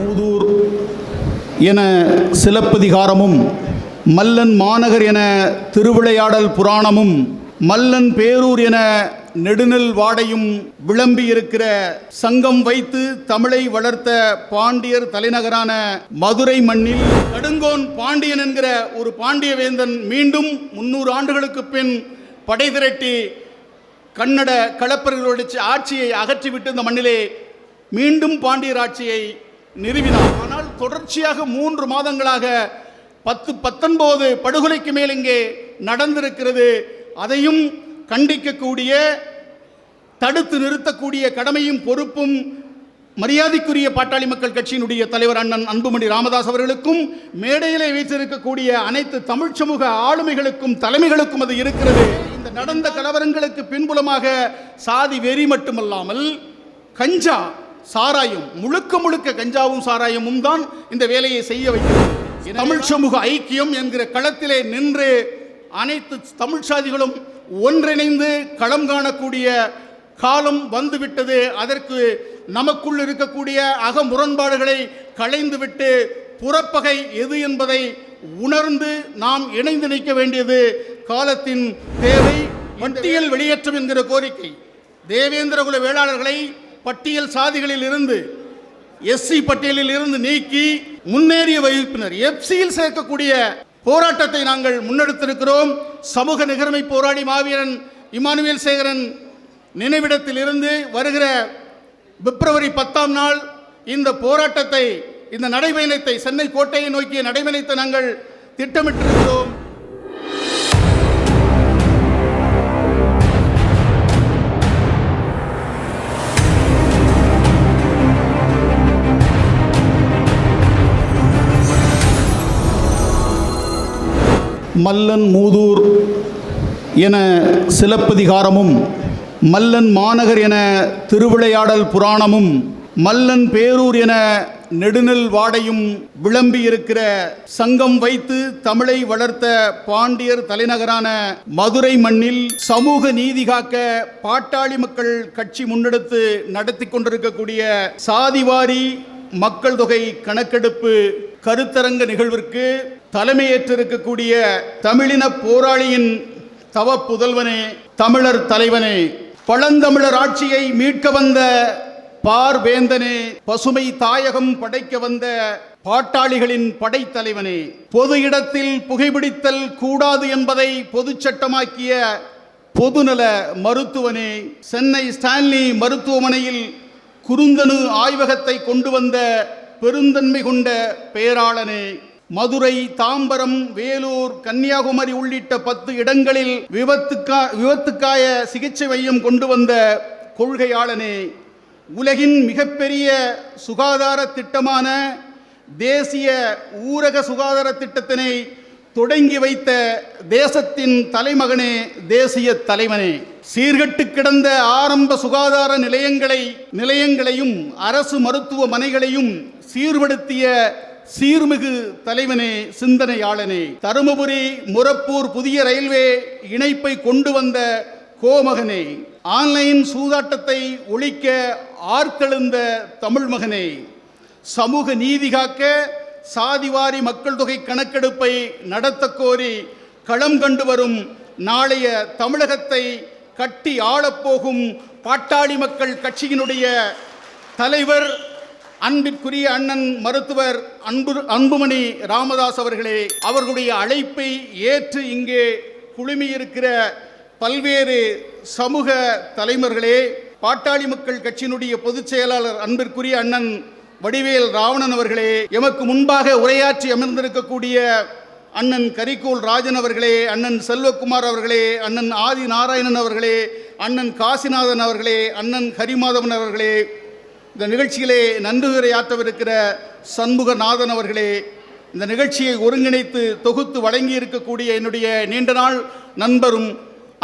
மூதூர் என சிலப்பதிகாரமும் மல்லன் மாநகர் என திருவிளையாடல் புராணமும் மல்லன் பேரூர் என நெடுநெல் வாடையும் விளம்பி இருக்கிற சங்கம் வைத்து தமிழை வளர்த்த பாண்டியர் தலைநகரான மதுரை மண்ணில் கடுங்கோன் பாண்டியன் என்கிற ஒரு பாண்டிய வேந்தன் மீண்டும் முன்னூறு ஆண்டுகளுக்கு பின் படை திரட்டி கன்னட களப்பர்களுடைய ஆட்சியை அகற்றிவிட்டு இந்த மண்ணிலே மீண்டும் பாண்டியர் ஆட்சியை நிறுவினார். ஆனால் தொடர்ச்சியாக மூன்று மாதங்களாக பத்து பத்தொன்பது படுகொலைக்கு மேல் இங்கே நடந்திருக்கிறது. அதையும் கண்டிக்கக்கூடிய தடுத்து நிறுத்தக்கூடிய கடமையும் பொறுப்பும் மரியாதைக்குரிய பாட்டாளி மக்கள் கட்சியினுடைய தலைவர் அண்ணன் அன்புமணி ராமதாஸ் அவர்களுக்கும் மேடையிலே வைத்திருக்கக்கூடிய அனைத்து தமிழ் சமூக ஆளுமைகளுக்கும் தலைமைகளுக்கும் அது இருக்கிறது. இந்த நடந்த கலவரங்களுக்கு பின்புலமாக சாதி வெறி மட்டுமல்லாமல் கஞ்சா சாராயம் முழுக்க முழுக்க கஞ்சாவும் சாராயமும் தான் இந்த வேலையை செய்ய வைக்கிறது. தமிழ் சமூக ஐக்கியம் என்கிற களத்திலே நின்று அனைத்து தமிழ் சாதிகளும் ஒன்றிணைந்து களம் காணக்கூடிய காலம் வந்துவிட்டது. அதற்கு நமக்குள் இருக்கக்கூடிய அக முரண்பாடுகளை களைந்துவிட்டு புறப்பகை எது என்பதை உணர்ந்து நாம் இணைந்து நிற்க வேண்டியது காலத்தின் தேவை. பட்டியல் வெளியேற்றம் என்கிற கோரிக்கை. தேவேந்திரகுல வேளாளர்களை பட்டியல் சாதிகளில் இருந்து எஸ்சி பட்டியலில் இருந்து நீக்கி முன்னேறிய வகுப்பினர். எஃப்சியில் சேர்க்கக்கூடிய போராட்டத்தை நாங்கள் முன்னெடுத்திருக்கிறோம். சமூக நிகர்மை போராடி மாவீரன் இமானுவேல் சேகரன் நினைவிடத்தில் இருந்து வருகிற பிப்ரவரி பத்தாம் நாள் இந்த போராட்டத்தை இந்த நடைபயணத்தை சென்னை கோட்டையை நோக்கிய நடைபயணத்தை நாங்கள் திட்டமிட்டிருக்கிறோம். மல்லன் மூதூர் என சிலப்பதிகாரமும் மல்லன் மாநகர் என திருவிளையாடல் புராணமும் மல்லன் பேரூர் என நெடுநெல் வாடையும் விளம்பி இருக்கிற சங்கம் வைத்து தமிழை வளர்த்த பாண்டியர் தலைநகரான மதுரை மண்ணில் சமூக நீதி காக்க பாட்டாளி மக்கள் கட்சி முன்னெடுத்து நடத்தி கொண்டிருக்கக்கூடிய சாதிவாரி மக்கள் தொகை கணக்கெடுப்பு கருத்தரங்க நிகழ்விற்கு தலைமையேற்றிருக்கக்கூடிய தமிழின போராளியின் தவ புதல்வனே தமிழர் தலைவனே பழந்தமிழர் ஆட்சியை மீட்க வந்த பார்வேந்தனே பசுமை தாயகம் படைக்க வந்த பாட்டாளிகளின் படைத்தலைவனே பொது இடத்தில் புகைபிடித்தல் கூடாது என்பதை பொதுச் சட்டமாக்கிய பொதுநல மருத்துவனே சென்னை ஸ்டான்லி மருத்துவமனையில் குறுந்தணு ஆய்வகத்தை கொண்டு வந்த பெருந்தன்மை கொண்ட பேராளனே மதுரை தாம்பரம் வேலூர் கன்னியாகுமரி உள்ளிட்ட பத்து இடங்களில் விபத்துக்கா விபத்துக்காய சிகிச்சை மையம் கொண்டு வந்த கொள்கையாளனே உலகின் மிகப்பெரிய சுகாதார திட்டமான தேசிய ஊரக சுகாதார திட்டத்தினை தொடங்கி வைத்த தேசத்தின் தலைமகனே தேசிய தலைவனே. சீர்கட்டு கிடந்த ஆரம்ப சுகாதார நிலையங்களை நிலையங்களையும் அரசு மருத்துவமனைகளையும் சீர்படுத்திய சீர்மிகு தலைவனே சிந்தனையாளனே தருமபுரி முரப்பூர் புதிய ரயில்வே இணைப்பை கொண்டு வந்த கோமகனே ஆன்லைன் சூதாட்டத்தை ஒழிக்க ஆர்த்தெழுந்த தமிழ் மகனே சமூக நீதி காக்க சாதிவாரி மக்கள் தொகை கணக்கெடுப்பை நடத்த கோரி களம் கண்டு வரும் நாளைய தமிழகத்தை கட்டி ஆளப்போகும் பாட்டாளி மக்கள் கட்சியினுடைய தலைவர் அன்பிற்குரிய அண்ணன் மருத்துவர் அன்பு அன்புமணி ராமதாஸ் அவர்களே அவர்களுடைய அழைப்பை ஏற்று இங்கே குழுமியிருக்கிற பல்வேறு சமூக தலைமர்களே பாட்டாளி மக்கள் கட்சியினுடைய பொதுச் செயலாளர் அன்பிற்குரிய அண்ணன் வடிவேல் ராவணன் அவர்களே எமக்கு முன்பாக உரையாற்றி அமர்ந்திருக்கக்கூடிய அண்ணன் கரிகோல் ராஜன் அவர்களே அண்ணன் செல்வகுமார் அவர்களே அண்ணன் ஆதி நாராயணன் அவர்களே அண்ணன் காசிநாதன் அவர்களே அண்ணன் ஹரிமாதவன் அவர்களே இந்த நிகழ்ச்சியிலே நன்றியுரையாற்றவிருக்கிற சண்முகநாதன் அவர்களே இந்த நிகழ்ச்சியை ஒருங்கிணைத்து தொகுத்து வழங்கி இருக்கக்கூடிய என்னுடைய நீண்ட நாள் நண்பரும்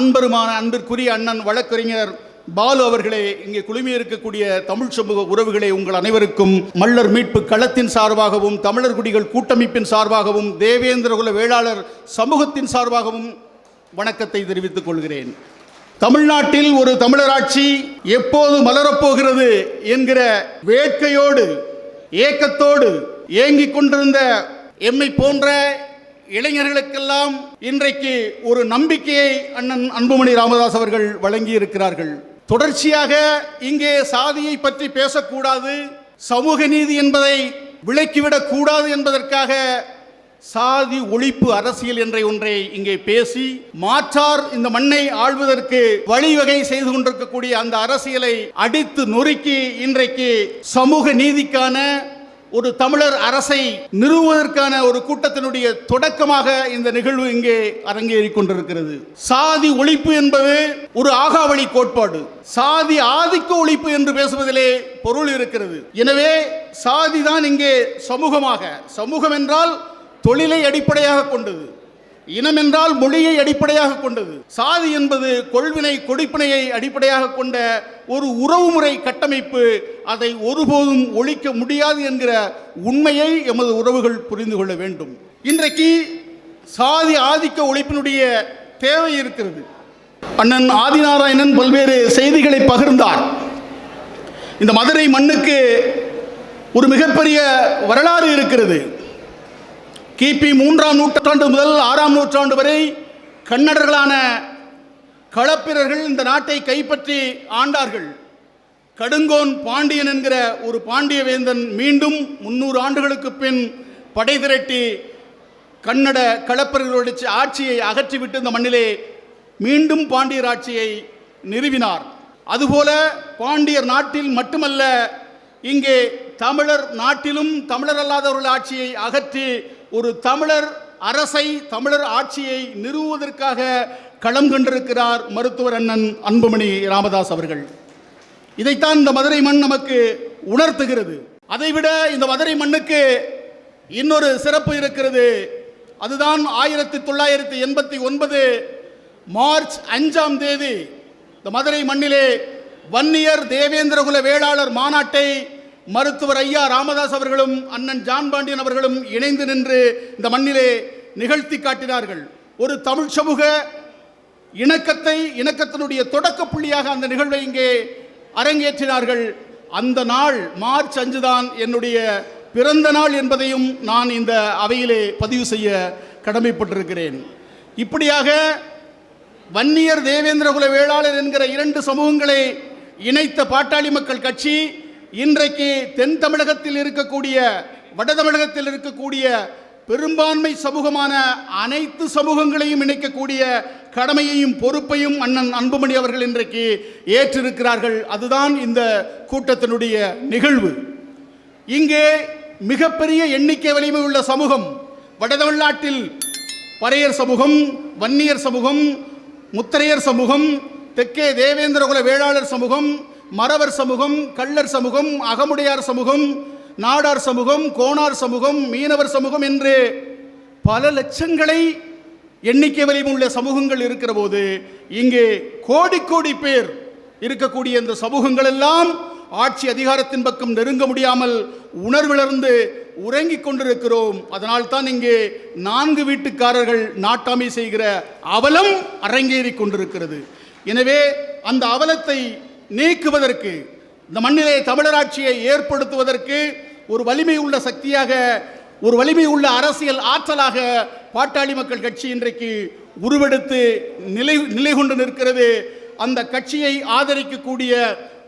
அன்பருமான அன்பிற்குரிய அண்ணன் வழக்கறிஞர் பாலு அவர்களே இங்கே குழுமி இருக்கக்கூடிய தமிழ் சமூக உறவுகளே உங்கள் அனைவருக்கும் மல்லர் மீட்பு களத்தின் சார்பாகவும் தமிழர் குடிகள் கூட்டமைப்பின் சார்பாகவும் தேவேந்திரகுல வேளாளர் சமூகத்தின் சார்பாகவும் வணக்கத்தை தெரிவித்துக் கொள்கிறேன். தமிழ்நாட்டில் ஒரு தமிழராட்சி எப்போது மலரப்போகிறது என்கிற வேட்கையோடு ஏக்கத்தோடு ஏங்கிக் கொண்டிருந்த எம்மை போன்ற இளைஞர்களுக்கெல்லாம் இன்றைக்கு ஒரு நம்பிக்கையை அண்ணன் அன்புமணி ராமதாஸ் அவர்கள் வழங்கி இருக்கிறார்கள் தொடர்ச்சியாக இங்கே சாதியை பற்றி பேசக்கூடாது சமூக நீதி என்பதை விலக்கிவிடக் கூடாது என்பதற்காக சாதி ஒழிப்பு அரசியல் என்ற ஒன்றை இங்கே பேசி மாற்றார் இந்த மண்ணை ஆள்வதற்கு வழிவகை செய்து கொண்டிருக்கக்கூடிய அந்த அரசியலை அடித்து நொறுக்கி இன்றைக்கு சமூக நீதிக்கான ஒரு தமிழர் அரசை நிறுவுவதற்கான ஒரு கூட்டத்தினுடைய தொடக்கமாக இந்த நிகழ்வு இங்கே அரங்கேறி கொண்டிருக்கிறது. சாதி ஒழிப்பு என்பது ஒரு ஆகாவளி கோட்பாடு. சாதி ஆதிக்க ஒழிப்பு என்று பேசுவதிலே பொருள் இருக்கிறது. எனவே சாதி தான் இங்கே சமூகமாக. சமூகம் என்றால் தொழிலை அடிப்படையாக கொண்டது. இனம் என்றால் மொழியை அடிப்படையாக கொண்டது. சாதி என்பது கொள்வினை கொடிப்பினையை அடிப்படையாக கொண்ட ஒரு உறவுமுறை கட்டமைப்பு. அதை ஒருபோதும் ஒழிக்க முடியாது என்கிற உண்மையை எமது உறவுகள் புரிந்து கொள்ள வேண்டும். இன்றைக்கு சாதி ஆதிக்க ஒழிப்பினுடைய தேவை இருக்கிறது. அண்ணன் ஆதிநாராயணன் பல்வேறு செய்திகளை பகிர்ந்தார். இந்த மதுரை மண்ணுக்கு ஒரு மிகப்பெரிய வரலாறு இருக்கிறது. கிபி மூன்றாம் நூற்றாண்டு முதல் ஆறாம் நூற்றாண்டு வரை கன்னடர்களான களப்பிரர்கள் இந்த நாட்டை கைப்பற்றி ஆண்டார்கள். கடுங்கோன் பாண்டியன் என்கிற ஒரு பாண்டிய வேந்தன் மீண்டும் முன்னூறு ஆண்டுகளுக்கு பின் படை திரட்டி கன்னட களப்பிரர்களுடைய ஆட்சியை அகற்றிவிட்டு இந்த மண்ணிலே மீண்டும் பாண்டியர் ஆட்சியை நிறுவினார். அதுபோல பாண்டியர் நாட்டில் மட்டுமல்ல இங்கே தமிழர் நாட்டிலும் தமிழர் அல்லாதவர்கள் ஆட்சியை அகற்றி ஒரு தமிழர் அரசை தமிழர் ஆட்சியை நிறுவுவதற்காக களம் கண்டிருக்கிறார் மருத்துவர் அண்ணன் அன்புமணி ராமதாஸ் அவர்கள். இதைத்தான் இந்த மதுரை மண் நமக்கு உணர்த்துகிறது. அதைவிட இந்த மதுரை மண்ணுக்கு இன்னொரு சிறப்பு இருக்கிறது. அதுதான் ஆயிரத்தி தொள்ளாயிரத்தி எண்பத்தி ஒன்பது மார்ச் அஞ்சாம் தேதி இந்த மதுரை மண்ணிலே வன்னியர் தேவேந்திரகுல வேளாளர் மாநாட்டை மருத்துவர் ஐயா ராமதாஸ் அவர்களும் அண்ணன் ஜான் பாண்டியன் அவர்களும் இணைந்து நின்று இந்த மண்ணிலே நிகழ்த்தி காட்டினார்கள். ஒரு தமிழ் சமூக இணக்கத்தை இணக்கத்தினுடைய தொடக்க புள்ளியாக அந்த நிகழ்வை இங்கே அரங்கேற்றினார்கள். அந்த நாள் மார்ச் அஞ்சு தான் என்னுடைய பிறந்த நாள் என்பதையும் நான் இந்த அவையிலே பதிவு செய்ய கடமைப்பட்டிருக்கிறேன். இப்படியாக வன்னியர் தேவேந்திரகுல வேளாளர் என்கிற இரண்டு சமூகங்களை இணைத்த பாட்டாளி மக்கள் கட்சி இன்றைக்கு தென் தமிழகத்தில் இருக்கக்கூடிய வட தமிழகத்தில் இருக்கக்கூடிய பெரும்பான்மை சமூகமான அனைத்து சமூகங்களையும் இணைக்கக்கூடிய கடமையையும் பொறுப்பையும் அண்ணன் அன்புமணி அவர்கள் இன்றைக்கு ஏற்றிருக்கிறார்கள். அதுதான் இந்த கூட்டத்தினுடைய நிகழ்வு. இங்கே மிகப்பெரிய எண்ணிக்கை வலிமை உள்ள சமூகம் வட தமிழ்நாட்டில் பறையர் சமூகம் வன்னியர் சமூகம் முத்தரையர் சமூகம் தெற்கே தேவேந்திரகுல வேளாளர் சமூகம் மறவர் சமூகம் கள்ளர் சமூகம் அகமுடையார் சமூகம் நாடார் சமூகம் கோணார் சமூகம் மீனவர் சமூகம் என்று பல லட்சங்களை எண்ணிக்கை வலிமுள்ள சமூகங்கள் இருக்கிற போது இங்கே கோடி கோடி பேர் இருக்கக்கூடிய இந்த சமூகங்கள் எல்லாம் ஆட்சி அதிகாரத்தின் பக்கம் நெருங்க முடியாமல் உணர்விலிருந்து உறங்கிக் கொண்டிருக்கிறோம். அதனால் தான் இங்கே நான்கு வீட்டுக்காரர்கள் நாட்டாமை செய்கிற அவலம் அரங்கேறிக் கொண்டிருக்கிறது. எனவே அந்த அவலத்தை நீக்குவதற்கு இந்த மண்ணிலே தமிழராட்சியை ஏற்படுத்துவதற்கு ஒரு வலிமை உள்ள சக்தியாக ஒரு வலிமை உள்ள அரசியல் ஆற்றலாக பாட்டாளி மக்கள் கட்சி இன்றைக்கு உருவெடுத்து நிலை நிலை கொண்டு நிற்கிறது. அந்த கட்சியை ஆதரிக்கக்கூடிய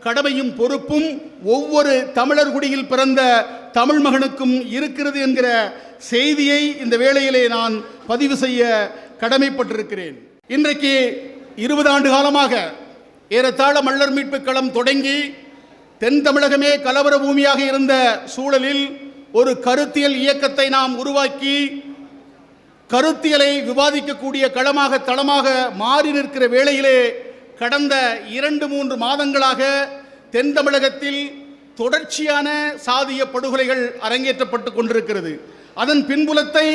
கடமையும் பொறுப்பும் ஒவ்வொரு தமிழர் குடியில் பிறந்த தமிழ் மகனுக்கும் இருக்கிறது என்கிற செய்தியை இந்த வேளையிலே நான் பதிவு செய்ய கடமைப்பட்டிருக்கிறேன். இன்றைக்கு இருபது ஆண்டு காலமாக ஏறத்தாழ மல்லர் மீட்பு களம் தொடங்கி தென் தமிழகமே கலவர பூமியாக இருந்த சூழலில் ஒரு கருத்தியல் இயக்கத்தை நாம் உருவாக்கி கருத்தியலை விவாதிக்கக்கூடிய களமாக தளமாக மாறி நிற்கிற வேளையிலே கடந்த இரண்டு மூன்று மாதங்களாக தென் தமிழகத்தில் தொடர்ச்சியான சாதிய படுகொலைகள் அரங்கேற்றப்பட்டு கொண்டிருக்கிறது. அதன் பின்புலத்தை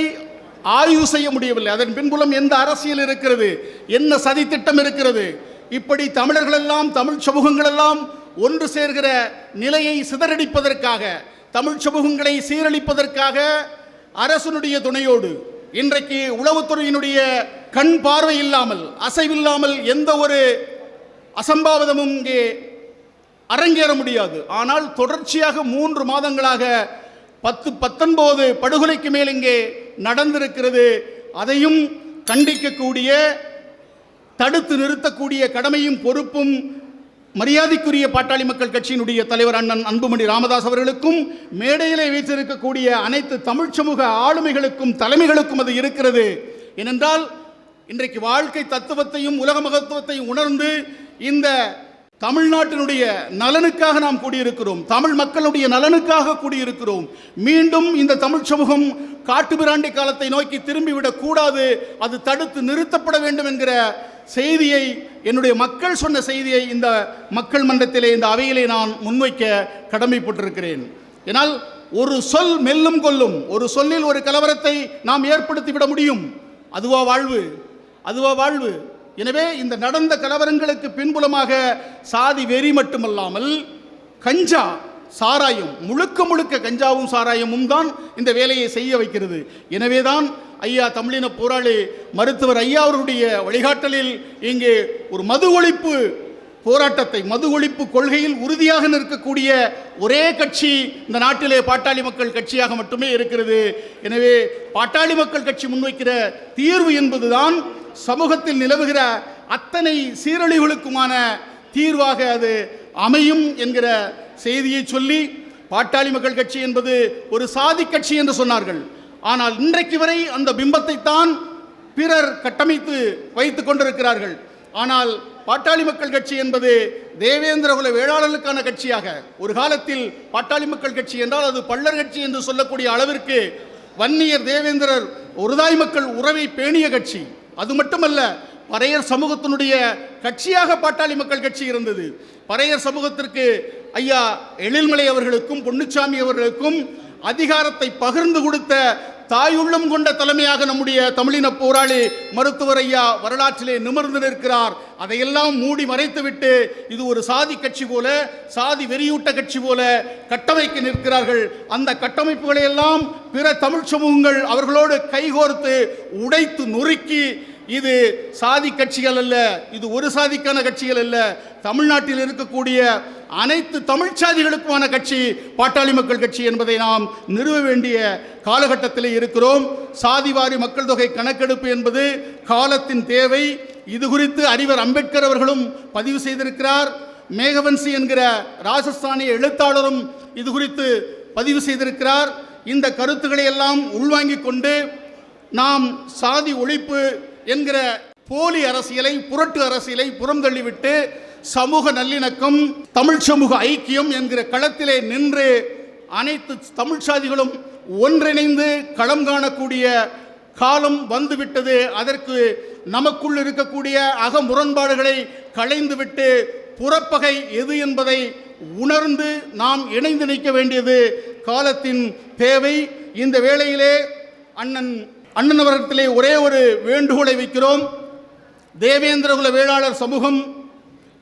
ஆய்வு செய்ய முடியவில்லை. அதன் பின்புலம் எந்த அரசியல் இருக்கிறது? என்ன சதித்திட்டம் இருக்கிறது? இப்படி தமிழர்களெல்லாம் தமிழ் சமூகங்களெல்லாம் ஒன்று சேர்கிற நிலையை சிதறடிப்பதற்காக தமிழ் சமூகங்களை சீரழிப்பதற்காக அரசனுடைய துணையோடு இன்றைக்கு உளவுத்துறையினுடைய கண் பார்வை இல்லாமல் அசைவில்லாமல் எந்த ஒரு அசம்பாவிதமும் இங்கே அரங்கேற முடியாது. ஆனால் தொடர்ச்சியாக மூன்று மாதங்களாக பத்து பத்தொன்பது படுகொலைக்கு மேல் இங்கே நடந்திருக்கிறது. அதையும் கண்டிக்கக்கூடிய தடுத்து நிறுத்தக்கூடிய கடமையும் பொறுப்பும் மரியாதைக்குரிய பாட்டாளி மக்கள் கட்சியினுடைய தலைவர் அண்ணன் அன்புமணி ராமதாஸ் அவர்களுக்கும் மேடையிலே வீற்றிருக்கக்கூடிய அனைத்து தமிழ் சமூக ஆளுமைகளுக்கும் தலைமைகளுக்கும் அது இருக்கிறது. ஏனென்றால் இன்றைக்கு வாழ்க்கை தத்துவத்தையும் உலக மகத்துவத்தையும் உணர்ந்து இந்த தமிழ்நாட்டினுடைய நலனுக்காக நாம் கூடியிருக்கிறோம். தமிழ் மக்களுடைய நலனுக்காக கூடியிருக்கிறோம். மீண்டும் இந்த தமிழ் சமூகம் காட்டுமிராண்டி காலத்தை நோக்கி திரும்பிவிடக் கூடாது அது தடுத்து நிறுத்தப்பட வேண்டும் என்கிற செய்தியை என்னுடைய மக்கள் சொன்ன செய்தியை இந்த மக்கள் மன்றத்திலே இந்த அவையிலே நான் முன்வைக்க கடமைப்பட்டிருக்கிறேன். ஏனால் ஒரு சொல் மெல்லும் கொல்லும் ஒரு சொல்லில் ஒரு கலவரத்தை நாம் ஏற்படுத்திவிட முடியும். அதுவா வாழ்வு. அதுவா வாழ்வு. எனவே இந்த நடந்த கலவரங்களுக்கு பின்புலமாக சாதி வெறி மட்டுமல்லாமல் கஞ்சா சாராயம் முழுக்க முழுக்க கஞ்சாவும் சாராயமும் தான் இந்த வேலையை செய்ய வைக்கிறது. எனவேதான் ஐயா தமிழின போராளி மருத்துவர் ஐயா அவருடைய வழிகாட்டலில் இங்கே ஒரு மது ஒழிப்பு போராட்டத்தை மது ஒழிப்பு கொள்கையில் உறுதியாக நிற்கக்கூடிய ஒரே கட்சி இந்த நாட்டிலே பாட்டாளி மக்கள் கட்சியாக மட்டுமே இருக்கிறது. எனவே பாட்டாளி மக்கள் கட்சி முன்வைக்கிற தீர்வு என்பதுதான் சமூகத்தில் நிலவுகிற அத்தனை சீரழிவுகளுக்குமான தீர்வாக அது அமையும் என்கிற செய்தியை சொல்லி பாட்டாளி மக்கள் கட்சி என்பது ஒரு சாதி கட்சி என்று சொன்னார்கள். ஆனால் இன்றைக்கு வரை அந்த பிம்பத்தை தான் பிறர் கட்டமைத்து வைத்து கொண்டிருக்கிறார்கள். ஆனால் பாட்டாளி மக்கள் கட்சி என்பது தேவேந்திரகுல வேளாளர்களுக்கான கட்சியாக ஒரு காலத்தில் பாட்டாளி மக்கள் கட்சி என்றால் அது பள்ளர் கட்சி என்று சொல்லக்கூடிய அளவிற்கு வன்னியர் தேவேந்திரர் ஒருதாய் மக்கள் உறவை பேணிய கட்சி. அது மட்டுமல்ல பறையர் சமூகத்தினுடைய கட்சியாக பாட்டாளி மக்கள் கட்சி இருந்தது. பறையர் சமூகத்திற்கு ஐயா எழில்மலை அவர்களுக்கும் பொன்னுச்சாமி அவர்களுக்கும் அதிகாரத்தை பகிர்ந்து கொடுத்த தாயுள்ளம் கொண்ட தலைமையாக நம்முடைய தமிழின போராளி மருத்துவர் ஐயா வரலாற்றிலே நிமிர்ந்து நிற்கிறார். அதையெல்லாம் மூடி மறைத்துவிட்டு இது ஒரு சாதி கட்சி போல சாதி வெறியூட்ட கட்சி போல கட்டமைக்க நிற்கிறார்கள். அந்த கட்டமைப்புகளையெல்லாம் பிற தமிழ் சமூகங்கள் அவர்களோடு கைகோர்த்து உடைத்து நொறுக்கி இது சாதி கட்சிகள் அல்ல இது ஒரு சாதிக்கான கட்சிகள் அல்ல. தமிழ்நாட்டில் இருக்கக்கூடிய அனைத்து தமிழ் சாதிகளுக்குமான கட்சி பாட்டாளி மக்கள் கட்சி என்பதை நாம் நிறுவ வேண்டிய காலகட்டத்தில் இருக்கிறோம். சாதிவாரி மக்கள் தொகை கணக்கெடுப்பு என்பது காலத்தின் தேவை. இது குறித்து அறிவர் அம்பேத்கர் அவர்களும் பதிவு செய்திருக்கிறார். மேகவன்சி என்கிற ராஜஸ்தானிய எழுத்தாளரும் இது குறித்து பதிவு செய்திருக்கிறார். இந்த கருத்துக்களை எல்லாம் உள்வாங்கிக் கொண்டு நாம் சாதி ஒழிப்பு என்கிற போலி அரசியலை புரட்டு அரசியலை புறந்தள்ளிவிட்டு சமூக நல்லிணக்கம் தமிழ் சமூக ஐக்கியம் என்கிற களத்திலே நின்று அனைத்து தமிழ் சாதிகளும் ஒன்றிணைந்து களம் காணக்கூடிய காலம் வந்துவிட்டது. அதற்கு நமக்குள் இருக்கக்கூடிய அக முரண்பாடுகளை களைந்துவிட்டு புறப்பகை எது என்பதை உணர்ந்து நாம் இணைந்து நிற்க வேண்டியது காலத்தின் தேவை. இந்த வேளையிலே அண்ணன் அண்ணன் அவர்களிடத்திலே ஒரே ஒரு வேண்டுகோளை வைக்கிறோம். தேவேந்திரகுல வேளாளர் சமூகம்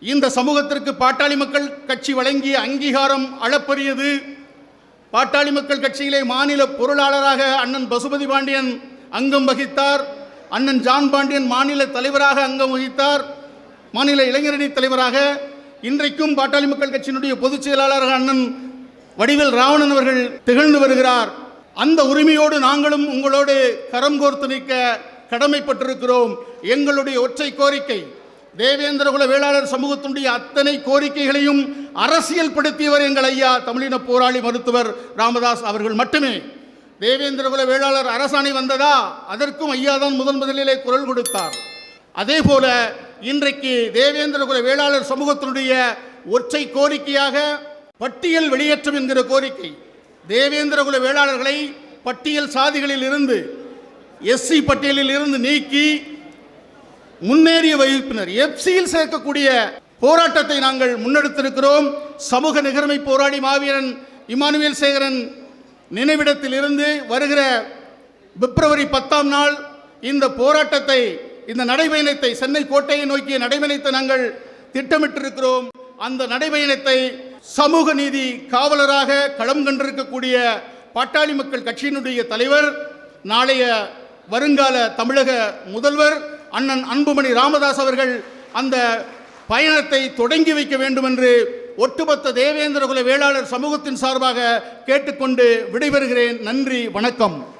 இந்த சமூகத்திற்கு பாட்டாளி மக்கள் கட்சி வழங்கிய அங்கீகாரம் அளப்பரியது. பாட்டாளி மக்கள் கட்சியிலே மாநில பொருளாளராக அண்ணன் பசுபதி பாண்டியன் அங்கம் வகித்தார். அண்ணன் ஜான் பாண்டியன் மாநில தலைவராக அங்கம் வகித்தார். மாநில இளைஞரணி தலைவராக. இன்றைக்கும் பாட்டாளி மக்கள் கட்சியினுடைய பொதுச் செயலாளராக அண்ணன் வடிவேல் ராவணன் அவர்கள் திகழ்ந்து வருகிறார். அந்த உரிமையோடு நாங்களும் உங்களோடு கரம் கோர்த்து நிற்க கடமைப்பட்டிருக்கிறோம். எங்களுடைய ஒற்றை கோரிக்கை தேவேந்திரகுல வேளாளர் சமூகத்தினுடைய அத்தனை கோரிக்கைகளையும் அரசியல் படுத்தியவர் எங்கள் ஐயா தமிழின போராளி மருத்துவர் ராமதாஸ் அவர்கள் மட்டுமே. தேவேந்திரகுல வேளாளர் அரசாணை வந்ததா? அதற்கும் ஐயா தான் முதன் முதலிலே குரல் கொடுத்தார். அதே போல இன்றைக்கு தேவேந்திரகுல வேளாளர் சமூகத்தினுடைய ஒற்றை கோரிக்கையாக பட்டியல் வெளியேற்றம் என்கிற கோரிக்கை தேவேந்திரகுல வேளாளர்களை பட்டியல் சாதிகளில் இருந்து எஸ்சி பட்டியலில் இருந்து நீக்கி முன்னேறிய வகுப்பினர். எஃப்சியில் சேர்க்கக்கூடிய போராட்டத்தை நாங்கள் முன்னெடுத்திருக்கிறோம். சமூக நிகர்மை போராடி மாவீரன் இமானுவேல் சேகரன் நினைவிடத்தில் இருந்து வருகிற பிப்ரவரி பத்தாம் நாள் இந்த போராட்டத்தை இந்த நடைபயணத்தை சென்னை கோட்டையை நோக்கிய நடைபயணத்தை நாங்கள் திட்டமிட்டிருக்கிறோம். அந்த நடைபயணத்தை சமூக நீதி காவலராக களம் கண்டிருக்கக்கூடிய பாட்டாளி மக்கள் கட்சியினுடைய தலைவர் நாளைய வருங்கால தமிழக முதல்வர் அண்ணன் அன்புமணி ராமதாஸ் அவர்கள் அந்த பயணத்தை தொடங்கி வைக்க வேண்டும் என்று ஒட்டுமொத்த தேவேந்திரகுல வேளாளர் சமூகத்தின் சார்பாக கேட்டுக்கொண்டு விடைபெறுகிறேன். நன்றி வணக்கம்.